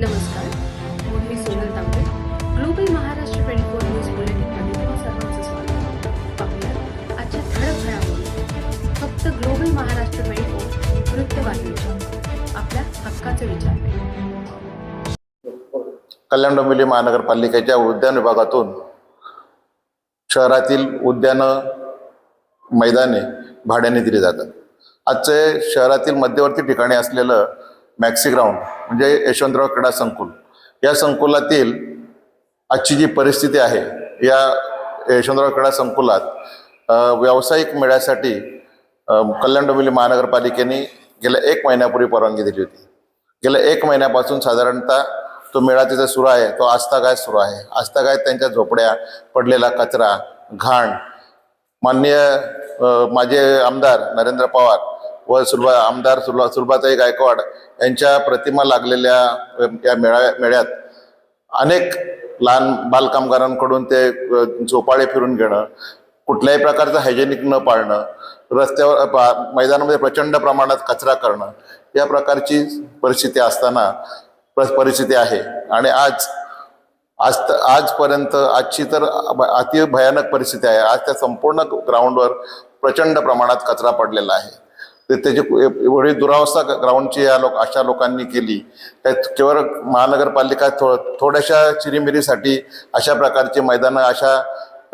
नमस्कार. मी Sonal Tambe. Global Maharashtra twenty four news बुलेटिनमध्ये तुम्हा सर्वांचं स्वागत. पाहूया आजच्या ठळक घडामोडी. फक्त ग्लोबल महाराष्ट्र ट्वेंटी फोर वृत्तवाहिनीच्या. आपल्या हक्काचे विचार. कल्याण डोंबिवली महानगरपालिकेच्या उद्यान विभागातून शहरातील उद्यानं मैदाने भाड्याने दिली जातात. आजचे शहरातील मध्यवर्ती ठिकाणी असलेलं मॅक्सी ग्राउंड म्हणजे यशवंतराव क्रीडा संकुल. या संकुलातील आजची जी परिस्थिती आहे या यशवंतराव क्रीडा संकुलात व्यावसायिक मेळ्यासाठी कल्याण डोंबिवली महानगरपालिकेने गेल्या एक महिन्यापूर्वी परवानगी दिली होती. गेल्या एक महिन्यापासून साधारणतः तो मेळा तिथे सुरू आहे तो आस्थागाय सुरू आहे. आस्थागायत त्यांच्या झोपड्या पडलेला कचरा घाण. माननीय माझे आमदार नरेंद्र पवार व सुलभा आमदार सुलभा सुलभाताई गायकवाड यांच्या प्रतिमा लागलेल्या या मेळा मेळ्यात अनेक लहान बालकामगारांकडून ते झोपाळे फिरून घेणं कुठल्याही प्रकारचं हायजेनिक न पाळणं रस्त्यावर पा- मैदानामध्ये प्रचंड प्रमाणात कचरा करणं या प्रकारची परिस्थिती असताना परिस्थिती आहे. आणि आज आज त- आजपर्यंत आजची तर अति भयानक परिस्थिती आहे. आज त्या संपूर्ण ग्राउंडवर प्रचंड प्रमाणात कचरा पडलेला आहे. ते त्याची एवढी दुरावस्था ग्राउंडची या लोक अशा लोकांनी केली. केवळ महानगरपालिका थो थोड्याशा चिरीमिरीसाठी अशा प्रकारची मैदानं अशा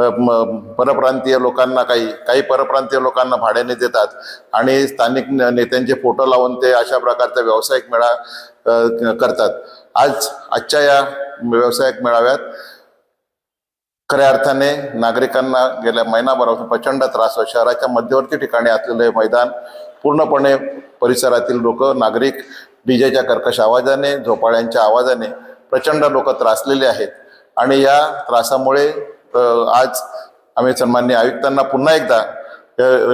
म- परप्रांतीय लोकांना काही काही परप्रांतीय लोकांना भाड्याने देतात. आणि स्थानिक न- नेत्यांचे फोटो लावून ते अशा प्रकारचा व्यावसायिक मेळा करतात. आज आजच्या या व्यावसायिक मेळाव्यात खऱ्या अर्थाने नागरिकांना गेल्या महिनाभरापासून प्रचंड त्रास शहराच्या मध्यवर्ती ठिकाणी असलेलं हे मैदान पूर्णपणे परिसरातील लोक नागरिक डीजेच्या कर्कश आवाजाने झोपाळ्यांच्या आवाजाने प्रचंड लोक त्रासलेले आहेत. आणि या त्रासामुळे आज आम्ही सन्मान्य आयुक्तांना पुन्हा एकदा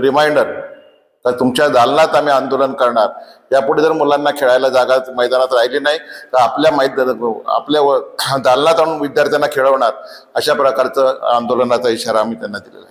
रिमाइंडर तर तुमच्या दालनात आम्ही आंदोलन करणार. यापुढे जर मुलांना खेळायला जागा मैदानात राहिली नाही तर आपल्या मैदान आपल्या व- दालनात आणून विद्यार्थ्यांना खेळवणार अशा प्रकारचं आंदोलनाचा इशारा आम्ही त्यांना दिलेला आहे.